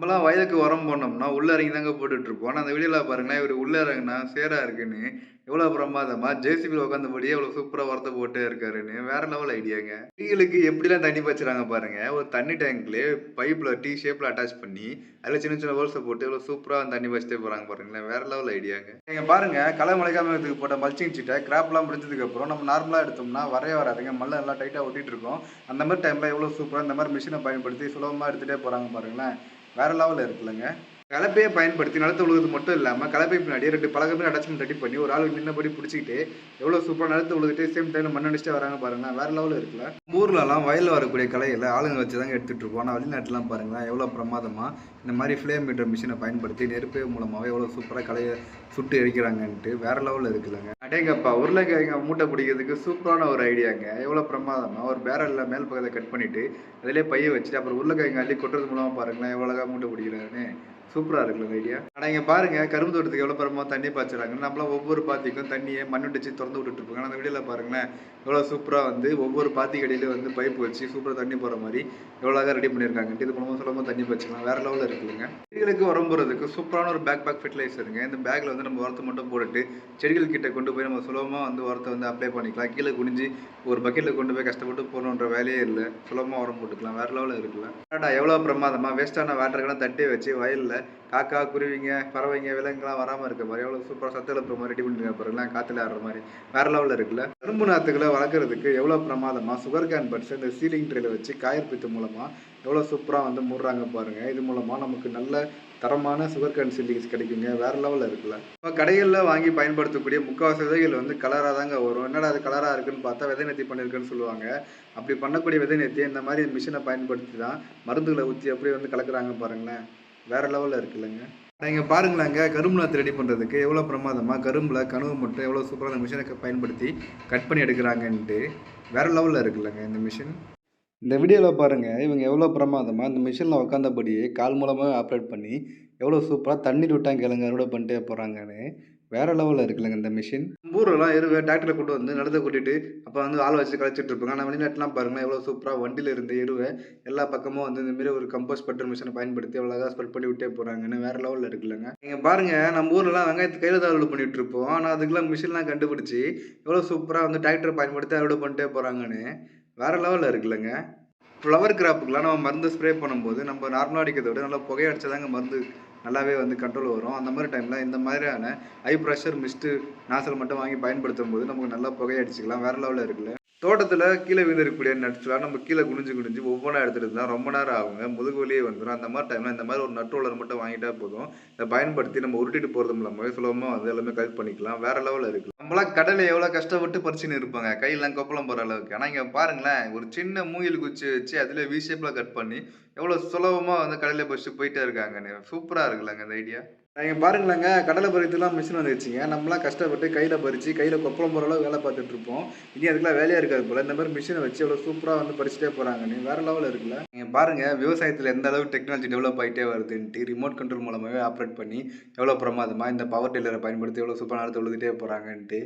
நம்மளாம் வயலுக்கு உரம் போனோம்னா உள்ள இறங்கி தாங்க போட்டுட்டு இருப்போம் ஆனால் அந்த வீடியோல பாருங்களேன் இவர் உள்ள இறங்குனா சேரா இருக்குன்னு எவ்வளோ பிரமாதமா ஜேசிபியில் உட்காந்தபடியே எவ்வளோ சூப்பராக உரத்தை போட்டு இருக்காருன்னு வேற லெவல் ஐடியாங்க. செடிகளுக்கு எப்படிலாம் தண்ணி பாய்ச்சுறாங்க பாருங்க. ஒரு தண்ணி டேங்க்ல பைப்பில் டீ ஷேப்பில் அட்டாச் பண்ணி அதில் சின்ன சின்ன ஹோல்ஸை போட்டு எவ்வளோ சூப்பராக தண்ணி பாய்ச்சிட்டே போகிறாங்க பாருங்களேன் வேற லெவல் ஐடியாங்க. நீங்கள் பாருங்க களை முளைக்காம போட்ட மல்ச்சிங் சீட்டை கிராப்லாம் முடிஞ்சதுக்கு அப்புறம் நம்ம நார்மலாக எடுத்தோம்னா வரைய வராதுங்க. மல்ல எல்லாம் டைட்டாக ஒட்டிட்டு இருக்கோம் அந்த மாதிரி டைம்ல எவ்வளோ சூப்பராக இந்த மாதிரி மிஷினை பயன்படுத்தி சுலபமாக எடுத்துகிட்டே போகிறாங்க பாருங்களேன். வேற லெவலில் இருக்குல்லங்க. கலப்பையை பயன்படுத்தி நிலத்தை உழுகுது மட்டும் இல்லாமல் கலப்பை பின்னாடி ரெண்டு பழகமே அட்டாச்மெண்ட் ரெடி பண்ணி ஒரு ஆள் நின்னபடி பிடிச்சிக்கிட்டு எவ்வளோ சூப்பராக நிலத்தை உழுதுட்டு சேம் டைம் மண் அடிச்சுட்டு வராங்க பாருங்களேன் வேற லெவலில் இருக்குல்ல. ஊர்லலாம் வயலில் வரக்கூடிய கலைகளை ஆளுங்க வச்சு தாங்க எடுத்துகிட்டு இருப்போம் ஆனால் வெளிநாட்டுலாம் பாருங்களேன் எவ்வளோ பிரமாதமாக இந்த மாதிரி ஃப்ளேம் மீட்டர் மிஷினை பயன்படுத்தி நெருப்பு மூலமாகவே எவ்வளோ சூப்பராக கலையை சுட்டு எரிக்கிறாங்கன்ட்டு வேற லெவலில் இருக்குல்லங்க. அடேங்கப்பா உருளைக்கிழங்க மூட்டை பிடிக்கிறதுக்கு சூப்பரான ஒரு ஐடியாங்க. எவ்வளோ பிரமாதமாக ஒரு பேரலில் மேல் பக்கத்தை கட் பண்ணிவிட்டு அதிலே பைய வச்சுட்டு அப்புறம் உருளைக்கிழங்கு அள்ளி கொட்டுறது மூலமாக பாருங்களேன் எவ்வளோக்கா மூட்டை பிடிக்கிறாருன்னு. சூப்பராக இருக்குல்ல ஐடியா? ஆனால் இங்கே பாருங்க கரும்பு தோட்டத்துக்கு எவ்வளோ பரமாக தண்ணி பாய்ச்சுறாங்க நம்மளாம் ஒவ்வொரு பாத்திக்கும் தண்ணியை மண் வச்சு திறந்து விட்டுட்டு இருப்பாங்க ஆனால் அந்த வீடியோவில் பாருங்களேன் எவ்வளோ சூப்பராக வந்து ஒவ்வொரு பாத்தி கடையில வந்து பைப் வச்சு சூப்பராக தண்ணி போகிற மாதிரி எவ்வளோ அழகாக ரெடி பண்ணியிருக்காங்கன்ட்டு இது மூலமாக சுலபமாக தண்ணி பாய்ச்சிக்கலாம். வேறு லெவலில் இருக்குதுங்க செடிகளுக்கு உரம் போகிறதுக்கு சூப்பரான ஒரு பேக் பேக் ஃபெர்டிலைசருங்க இந்த பேக்கில் வந்து நம்ம உரத்தை மட்டும் போட்டுட்டு செடிகள் கிட்ட கொண்டு போய் நம்ம சுலபமாக வந்து உரத்தை வந்து அப்ளை பண்ணிக்கலாம். கீழே குனிஞ்சு ஒரு பக்கெட்டில் கொண்டு போய் கஷ்டப்பட்டு போகணுன்ற வேலையே இல்லை. சுலபமாக உரம் போட்டுக்கலாம். வேறு லெவலில் இருக்கலாம் ஆடா எவ்வளோ பிரமாதமாக வேஸ்ட்டான வாட்டர்கள்லாம் தட்டி வச்சு வயலில் காக்கா குருவிங்க பறவைங்க விலங்குலாம் வராமல் இருக்க மாதிரி எவ்வளோ சூப்பராக சத்து எழுப்புற மாதிரி ரெடி பண்ணிருக்க பாருங்களேன் காற்றுல ஆடுற மாதிரி வேற லெவலில் இருக்குல்ல. கரும்பு நாற்றுகளை வளர்க்குறதுக்கு எவ்வளோ பிரமாதமாக சுகர் கேன் பட்ஸ் இந்த சீலிங் ட்ரேல வச்சு காயற்பித்து மூலமாக எவ்வளோ சூப்பராக வந்து மூடுறாங்க பாருங்க. இது மூலமாக நமக்கு நல்ல தரமான சுகர் கேன் சீலிங்ஸ் கிடைக்குங்க வேற லெவலில் இருக்குல்ல. இப்போ கடைகளில் வாங்கி பயன்படுத்தக்கூடிய முக்கால்வாசி விதைகள் வந்து கலராக தாங்க வரும். என்னடா அது கலராக இருக்குன்னு பார்த்தா விதை நெத்தி பண்ணியிருக்குன்னு சொல்லுவாங்க. அப்படி பண்ணக்கூடிய விதை நெத்தி இந்த மாதிரி மிஷினை பயன்படுத்தி தான் மருந்துகளை ஊற்றி அப்படியே வந்து கலக்குறாங்க பாருங்களேன். வேற லெவலில் இருக்குல்லங்க நீங்கள் பாருங்களாங்க கரும்பு நாற்று ரெடி பண்ணுறதுக்கு எவ்வளோ பிரமாதமாக கரும்பில் கனவு மட்டும் எவ்வளோ சூப்பராக அந்த மிஷினை பயன்படுத்தி கட் பண்ணி எடுக்கிறாங்கன்ட்டு வேற லெவலில் இருக்குல்லங்க இந்த மிஷின் இந்த வீடியோவில் பாருங்கள் இவங்க எவ்வளோ பிரமாதமாக இந்த மிஷினில் உட்காந்தபடியே கால் மூலமாக ஆப்ரேட் பண்ணி எவ்வளோ சூப்பராக தண்ணி விட்டாங்க கிழங்கு அறுவடை பண்ணிட்டே போகிறாங்கன்னு வேற லெவலில் இருக்குல்லங்க இந்த மிஷின் ஊரெல்லாம் எருவை டிராக்டரை கொண்டு வந்து நடத்த கூட்டிட்டு அப்போ வந்து ஆள் வச்சு கழிச்சிட்டு இருப்பாங்க. ஆனால் வெளிநாட்டுலாம் பாருங்களேன் எவ்வளோ சூப்பராக வண்டியில் இருந்த எருவை எல்லா பக்கமும் வந்து இந்தமாரி ஒரு கம்போஸ்ட் பட்டர் மிஷினை பயன்படுத்தி அவ்வளோதான் ஸ்ப்ரெட் பண்ணி விட்டே போகிறாங்கன்னு வேற லெவலில் இருக்குல்லங்க. நீங்கள் பாருங்க நம்ம ஊர்லலாம் வெங்காயத்து கையில் தான் அறுவடை பண்ணிட்டு இருப்போம். ஆனால் அதுக்கெல்லாம் மிஷின்லாம் கண்டுபிடிச்சி எவ்வளோ சூப்பராக வந்து டிராக்டரை பயன்படுத்தி அறுவடை பண்ணிட்டே போகிறாங்கன்னு வேற லெவலில் இருக்குல்லங்க. ஃப்ளவர் கிராப்புக்கெலாம் நம்ம மருந்து ஸ்ப்ரே பண்ணும்போது நம்ம நார்மலாக அடிக்கிறத விட நல்லா புகையடிச்சதாங்க மருந்து நல்லாவே வந்து கண்ட்ரோல் வரும். அந்த மாதிரி டைமில் இந்த மாதிரியான ஹை ப்ரெஷர் மிஸ்ட்டு நாசல் மட்டும் வாங்கி பயன்படுத்தும் போது நமக்கு நல்லா புகையடிச்சிக்கலாம். வேறு வேற லெவலில் இருக்குல்ல. தோட்டத்தில் கீழே விழுந்திருக்கக்கூடிய நட்ஸ்லாம் நம்ம கீழே குனிஞ்சு குனிஞ்சு ஒவ்வொன்றா எடுத்துகிட்டு தான் ரொம்ப நேரம் ஆகுங்க. முதுகு வலியே வந்துடும் அந்த மாதிரி டைமில் இந்த மாதிரி ஒரு நட்டு ரோலர் மட்டும் வாங்கிட்டா போதும். இதை பயன்படுத்தி நம்ம உருட்டிட்டு போகிறது மூலமாகவே சுலபமாக வந்து எல்லாமே கலெக்ட் பண்ணிக்கலாம். வேற லெவலில் இருக்குது நம்மளாம் கடலை எவ்வளோ கஷ்டப்பட்டு பறிச்சுன்னு இருப்பாங்க. கையெல்லாம் கொப்பளம் போகிற அளவுக்கு. ஆனால் இங்கே பாருங்களேன் ஒரு சின்ன மூயில் குச்சி வச்சு அதில் வி ஷேப்பில் கட் பண்ணி எவ்வளோ சுலபமாக வந்து கடலை பறிச்சு போயிட்டே இருக்காங்கன்னு. சூப்பராக இருக்குல்லங்க இந்த ஐடியா நீங்கள் பாருங்களேங்க கடலை பறித்துலாம் மிஷின் வந்துருச்சுங்க. நம்மளாம் கஷ்டப்பட்டு கையில் பறித்து கையில் கொப்பளம் போகிற அளவு வேலை பார்த்துட்டு இருப்போம். இனி அதுக்கெல்லாம் வேலையாக இருக்காது போல். இந்த மாதிரி மிஷினை வச்சு எவ்வளோ சூப்பராக வந்து பறிச்சுட்டே போகிறாங்கன்னு வேறு லெவலில் இருக்குல்ல. நீங்கள் பாருங்கள் விவசாயத்தில் எந்த அளவுக்கு டெக்னாலஜி டெவலப் ஆகிட்டே வருதுன்ட்டு ரிமோட் கண்ட்ரோல் மூலமாகவே ஆப்ரேட் பண்ணி எவ்வளோ பிரமாதமாக இந்த பவர் டில்லரை பயன்படுத்தி எவ்வளோ சூப்பராக நடத்து உழுதுட்டே போகிறாங்கன்ட்டு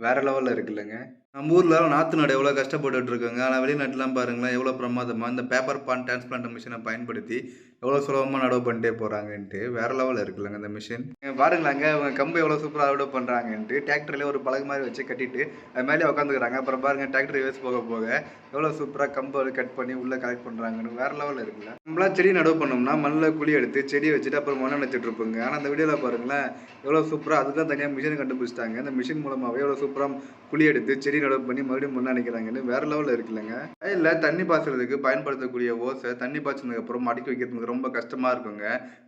வேறு லெவலில் இருக்குல்லங்க. நம்ம ஊரில் நாற்று நட எவ்வளோ கஷ்டப்பட்டுட்டு இருக்காங்க. ஆனால் வெளிநாட்டிலாம் பாருங்களேன் எவ்வளோ பிரமாதமாக இந்த பேப்பர் பான் டிரான்ஸ்பிளான்ட் மிஷினை பயன்படுத்தி எவ்வளோ சுலபமாக நடவு பண்ணிட்டே போகிறாங்கன்ட்டு வேற லெவலில் இருக்குல்லங்க அந்த மிஷின் பாருங்களாங்க அவங்க கம்பு எவ்வளோ சூப்பராக அறுவடை பண்ணுறாங்கன்ட்டு டிராக்டர்லேயே ஒரு பழகு மாதிரி வச்சு கட்டிட்டு அது மேலே உட்காந்துக்கிறாங்க அப்புறம் பாருங்கள் டிராக்டர் யூஸ் போக போக எவ்வளோ சூப்பராக கம்பை கட் பண்ணி உள்ளே கலெக்ட் பண்ணுறாங்கன்னு வேற லெவலில் இருக்குல்ல. நம்மளாம் செடி நடவு பண்ணோம்னா மண்ணில் குழி எடுத்து செடி வச்சுட்டு அப்புறம் மண்ணை வச்சுட்டு இருப்போங்க. ஆனால் அந்த வீடியோவில் பாருங்களேன் எவ்வளோ சூப்பராக அதுதான் தனியாக மிஷினை கண்டுபிடிச்சிட்டாங்க. அந்த மிஷின் மூலமாகவே எவ்வளோ சூப்பராக குழி எடுத்து செடி நடவு பண்ணி மறுபடியும் மண்ணை நினைக்கிறாங்கன்னு வேற லெவலில் இருக்குல்லங்க. இல்லை தண்ணி பாய்ச்சறதுக்கு பயன்படுத்தக்கூடிய ஓசை தண்ணி பாய்ச்சதுக்கு அப்புறம் மடக்கி வைக்கிறதுக்கு ரொம்ப கஷ்டமாக இருக்குங்க.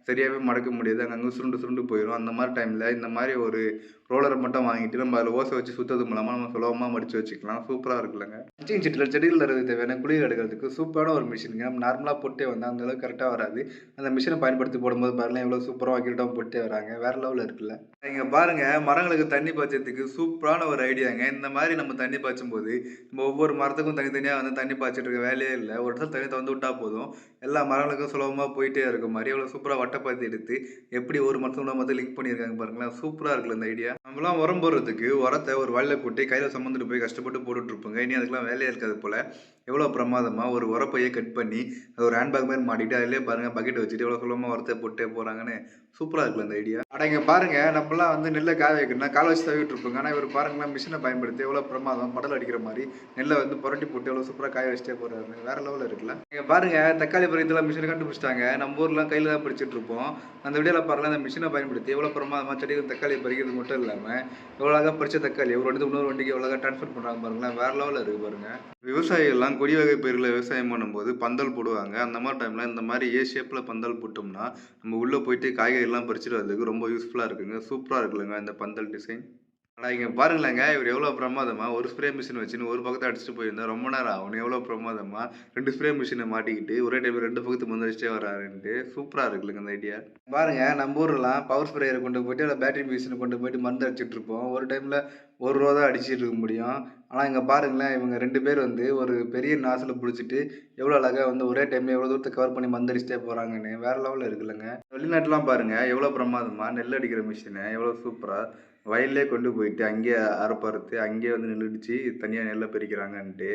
சரியாகவே மடக்க முடியாது. அங்கங்கே சுருண்டு சுருண்டு போயிடும் அந்த மாதிரி டைமில் இந்த மாதிரி ஒரு ரோலரை மட்டும் வாங்கிட்டு நம்ம அதில் ஓசை வச்சு சுத்தது மூலமாக நம்ம சுலபமாக மடித்து வச்சுக்கலாம். சூப்பராக இருக்குல்லங்க. மச்சிங் சீட்டில் செடிகளில் இருக்கிறது தேவையான குளிர் எடுக்கிறதுக்கு சூப்பரான ஒரு மிஷினுங்க நம்ம நார்மலாக போட்டே வந்தால் அந்த அளவுக்கு கரெக்டாக வராது. அந்த மிஷினை பயன்படுத்தி போடும்போது பாருங்கள் எவ்வளோ சூப்பராக அக்யூரேட்டாக போட்டே வராங்க. வேறு லெவலில் இருக்குல்ல. நீங்கள் பாருங்கள் மரங்களுக்கு தண்ணி பாய்ச்சதுக்கு சூப்பரான ஒரு ஐடியாங்க இந்த மாதிரி நம்ம தண்ணி பாய்ச்சும் போது நம்ம ஒவ்வொரு மரத்துக்கும் தனித்தனியாக வந்து தண்ணி பாய்ச்சிட்டு இருக்க வேலையே இல்லை. ஒரு இடத்துல தண்ணி திறந்து விட்டால் போதும். எல்லா மரங்களுக்கும் சுலபமாக போயிட்டே இருக்க மாதிரி எவ்வளோ சூப்பராக வட்டப்பாத்தி எடுத்து எப்படி ஒரு மரத்துக்கு மரத்தை லிங்க் பண்ணியிருக்காங்க பாருங்களேன். சூப்பராக இருக்குல்ல இந்த ஐடியா நம்மளாம் உரம் போடுறதுக்கு உரத்தை ஒரு வயலில் கொட்டி கையில் சுமந்துட்டு போய் கஷ்டப்பட்டு போட்டுட்ருப்போங்க. இனி அதுக்கெல்லாம் வேலையாக இருக்காது போல். எவ்வளோ பிரமாதமாக ஒரு உரப்பையை கட் பண்ணி அது ஒரு ஹேண்ட்பேக் மாதிரி மாட்டிட்டு அதிலே பாருங்கள் பக்கெட் வச்சுட்டு எவ்வளோ சுலபமாக உரத்தை போட்டே போகிறாங்கன்னு சூப்பராக இருக்குல்ல அந்த ஐடியா ஆனால் இங்கே பாருங்க நம்மளாம் வந்து நெல்லை காய வைக்கணும்னா கால் வச்சு தவிட்டு இருப்போங்க ஆனால் இவர் பாருங்களேன் மிஷினை பயன்படுத்தி எவ்வளோ பிரமாதம் படல் அடிக்கிற மாதிரி நெல்லை வந்து புரட்டி போட்டு எவ்வளோ சூப்பராக காய வச்சுட்டே போகிறாரு வேற லெவலில் இருக்குல்ல. இங்கே பாருங்க தக்காளி பறித்தெல்லாம் மிஷினை கண்டுபிடிச்சிட்டாங்க. நம்ம ஊர்லாம் கையில் தான் பிடிச்சிட்டு இருப்போம். அந்த வீடியோவில் பாருங்க அந்த மிஷினை பயன்படுத்தி எவ்வளோ பிரமாதமாக செடிகள் தக்காளி பறிக்கிறது மட்டும் இல்லாமல் எவ்வளோ பறிச்ச தக்காளி ஒரு வண்டி இன்னொரு வண்டிக்கு எவ்வளோ ட்ரான்ஸ்ஃபர் பண்ணுறாங்க பாருங்களேன் வேற லெவலில் இருக்கு பாருங்க. விவசாயிகள்லாம் கொடி வகை பயிர்களை விவசாயம் பண்ணும்போது பந்தல் போடுவாங்க. அந்த மாதிரி டைமில் இந்த மாதிரி ஏ ஷேப்பில் பந்தல் போட்டோம்னா நம்ம உள்ளே போயிட்டு காய்கறி காய்கறிலாம் பறிச்சுட்டு வரதுக்கு ரொம்ப யூஸ்ஃபுல்லாக இருக்குங்க. சூப்பராக இருக்குல்லங்க இந்த பந்தல் டிசைன் ஆனால் இங்கே பாருங்களேங்க இவர் எவ்வளோ பிரமாதமாக ஒரு ஸ்ப்ரே மிஷின் வச்சுன்னு ஒரு பக்கத்தை அடிச்சுட்டு போயிருந்தா ரொம்ப நேரம் ஆகணும் எவ்வளோ பிரமாதமாக ரெண்டு ஸ்ப்ரே மிஷினை மாட்டிக்கிட்டு ஒரே டைமில் ரெண்டு பக்கத்து மருந்து அடிச்சுட்டே வராருன்ட்டு சூப்பராக இருக்குல்லங்க அந்த ஐடியா பாருங்க நம்ம ஊர்லாம் பவர் ஸ்ப்ரேயரை கொண்டு போயிட்டு இல்லை பேட்டரி மிஷினை கொண்டு போயிட்டு மருந்து அடிச்சிட்டு இருப்போம். ஒரு டைமில் ஒரு ரூபா தான் அடிச்சிட்டு இருக்க முடியும். ஆனால் இங்கே பாருங்களேன் இவங்க ரெண்டு பேர் வந்து ஒரு பெரிய நாசில் பிடிச்சிட்டு எவ்வளோ அழகாக வந்து ஒரே டைமில் எவ்வளோ தூரத்தை கவர் பண்ணி மருந்து அடிச்சிட்டே போகிறாங்கன்னு வேறு லெவலில் இருக்குல்லங்க. வெளிநாட்டுலாம் பாருங்கள் எவ்வளோ பிரமாதமாக நெல் அடிக்கிற மிஷினு எவ்வளோ சூப்பராக வயல்லே கொண்டு போயிட்டு அங்கேயே அறுப்பறுத்து அங்கேயே வந்து நெல் தனியாக நெல்லை பறிக்கிறாங்கன்ட்டு.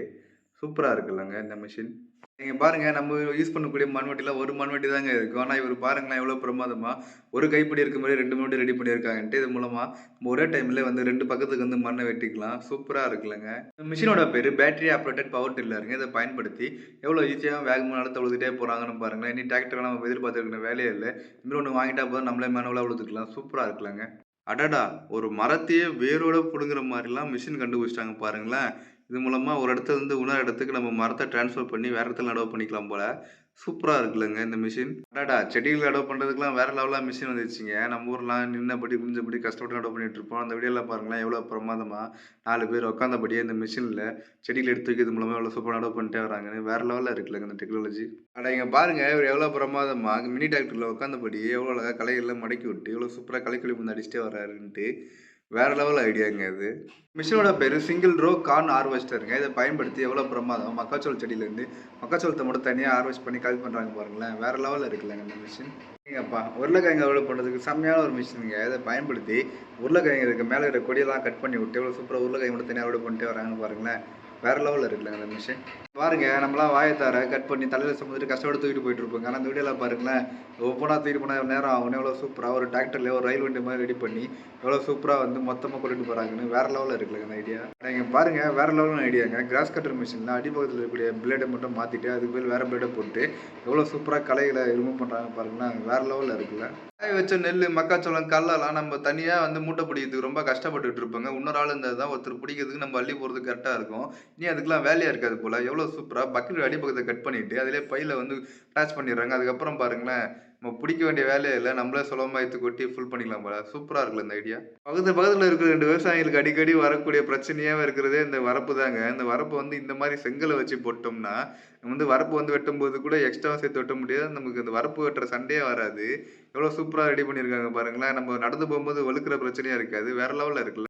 சூப்பராக இருக்குல்லங்க இந்த மிஷின் நீங்கள் பாருங்கள் நம்ம யூஸ் பண்ணக்கூடிய மண்வெட்டிலாம் ஒரு மண்வெட்டி தாங்க இருக்கும் ஆனால் இவர் பாருங்களேன் எவ்வளோ பிரமாதமாக ஒரு கைப்பிடி இருக்க மாதிரி ரெண்டு மண்வெட்டி ரெடி பண்ணியிருக்காங்கன்ட்டு இது மூலமாக நம்ம ஒரே டைமில் வந்து ரெண்டு பக்கத்துக்கு வந்து மண்ணை வெட்டிக்கலாம். சூப்பராக இருக்குல்லங்க. இந்த மிஷினோட பேர் பேட்டரி ஆப்ரேட்டட் பவர் டில்லருங்க இதை பயன்படுத்தி எவ்வளோ ஈஸியாக வேகமாக நடத்த உழுதுட்டே போகிறாங்கன்னு பாருங்களேன். இனி டிராக்டர் நம்ம எதிர்பார்த்துருக்கிற வேலையே இல்லை. இன்னும் ஒன்று வாங்கிட்டா போதும் நம்மளே மேனுவலாக உழுதுக்கலாம். சூப்பராக இருக்குல்லங்க. அடடா ஒரு மரத்தையே வேரோட பிடுங்குற மாதிரிலாம் மிஷின் கண்டுபிடிச்சிட்டாங்க பாருங்களேன். இது மூலமாக ஒரு இடத்துல இருந்து இன்னொரு இடத்துக்கு நம்ம மரத்தை ட்ரான்ஸ்ஃபர் பண்ணி வேறு இடத்துல நடவு பண்ணிக்கலாம் போல். சூப்பராக இருக்குல்லங்க இந்த மிஷின் அடாடா செடிகள் அடோப் பண்ணுறதுக்குலாம் வேறு லெவலாக மிஷின் வந்துருச்சுங்க. நம்ம ஊர்லாம் நின்னபடி குஞ்சபடி கஷ்டப்பட்டு அடோப் பண்ணிகிட்டு இருப்போம். அந்த வீடியோவில் பாருங்களேன் எவ்வளோ பிரமாதமாக நாலு பேர் உட்காந்தபடியே இந்த மிஷினில் செடிகள் எடுத்து வைக்கிறது மூலமாக எவ்வளோ சூப்பராக அடோப் பண்ணிட்டே வராங்கன்னு வேறு லெவலில் இருக்குல்லங்க இந்த டெக்னாலஜி அடா இங்கே பாருங்க இவர் எவ்வளோ பிரமாதமாக மினி டாக்டரில் உட்காந்தபடி எவ்வளோ அழகாக கலைகள்லாம் மடக்கி விட்டு எவ்வளோ சூப்பராக களைக்கொல்லி வந்து அடிச்சுட்டே வராருன்ட்டு வேற லெவல் ஐடியாங்க இது. மிஷினோட பேர் சிங்கிள் ரோ கார்ன் ஹார்வெஸ்டருங்க இதை பயன்படுத்தி எவ்வளோ பிரமாதம் மக்காச்சோள செடியிலேருந்து மக்காச்சோளத்தை மட்டும் தனியாக ஹார்வெஸ்ட் பண்ணி கலெக்ட் பண்ணுறாங்க பாருங்களேன். வேற லெவலில் இருக்குல்லங்க இந்த மிஷின் ஏங்கப்பா உருளைக்கிழங்கு அறுவடை பண்ணுறதுக்கு செம்மையான ஒரு மிஷினுங்க இதை பயன்படுத்தி உருளைக்கிழங்கு இருக்க மேலே இருக்கிற கொடியெல்லாம் கட் பண்ணி விட்டு எவ்வளோ சூப்பராக உருளைக்கிழங்கு மட்டும் தனியாக அறுவடை பண்ணிட்டு வராங்கன்னு பாருங்களேன். வேற லெவலில் இருக்குல்ல அந்த மிஷின் பாருங்க நம்மளாம் வாயத்தார கட் பண்ணி தலையில் சுமந்துட்டு கஷ்டப்பட்டு தூக்கிட்டு போயிட்டு இருப்போங்க ஆனால் அந்த வீடியோவில் பாருங்களேன் ஒவ்வொன்றா தூக்கிட்டு போனால் நேரம் ஆகும் எவ்வளோ சூப்பராக ஒரு டிராக்டர்ல ஒரு ரயில் வண்டி மாதிரி ரெடி பண்ணி எவ்வளோ சூப்பராக வந்து மொத்தமாக கொண்டுட்டு போகிறாங்கன்னு வேற லெவலில் இருக்குல்ல அந்த ஐடியா நீங்கள் பாருங்க வேற லெவலில் ஐடியாங்க கிராஸ் கட்டர் மிஷினில் அடிப்பக்கத்தில் இருக்கக்கூடிய பிளேடை மட்டும் மாற்றிட்டு அதுக்கு பேர் வேற பிளேடை போட்டு எவ்வளோ சூப்பராக கலைகளை ரிமூவ் பண்ணுறாங்க பாருங்களேன் வேற லெவலில் இருக்குல்ல காய வச்ச நெல் மக்காச்சோளம் கல்லெல்லாம் நம்ம தனியாக வந்து மூட்டை பிடிக்கிறதுக்கு ரொம்ப கஷ்டப்பட்டுட்டு இருப்போங்க. இன்னொரு ஆள் இருந்தால் தான் ஒருத்தர் பிடிக்கிறதுக்கு நம்ம அள்ளி போகிறதுக்கு கரெக்டாக இருக்கும். நீ அதுக்கெல்லாம் வேலையாக இருக்காது போல். எவ்வளோ சூப்பராக பக்கெட் அடிப்பக்கத்தை கட் பண்ணிவிட்டு அதிலே பையில் வந்து அட்டாச் பண்ணிடுறாங்க. அதுக்கப்புறம் பாருங்களேன் நம்ம பிடிக்க வேண்டிய வேலையே இல்லை. நம்மளே சுலபமாக எடுத்து கொட்டி ஃபுல் பண்ணிக்கலாம் போல. சூப்பராக இருக்குல்ல இந்த ஐடியா பக்கத்து பக்கத்தில் இருக்கிற ரெண்டு விவசாயிகளுக்கு அடிக்கடி வரக்கூடிய பிரச்சனையாகவே இருக்கிறதே இந்த வரப்பு தாங்க. இந்த வரப்பு வந்து இந்த மாதிரி செங்கலை வச்சு போட்டோம்னா வந்து வரப்பு வந்து வெட்டும்போது கூட எக்ஸ்ட்ரா சேர்த்து வெட்ட முடியாது. நமக்கு இந்த வரப்பு வெட்டுற சண்டையே வராது. எவ்வளோ சூப்பராக ரெடி பண்ணியிருக்காங்க பாருங்களேன். நம்ம நடந்து போகும்போது வழுக்கிற பிரச்சனையாக இருக்காது. வேற லெவலில் இருக்குல்ல.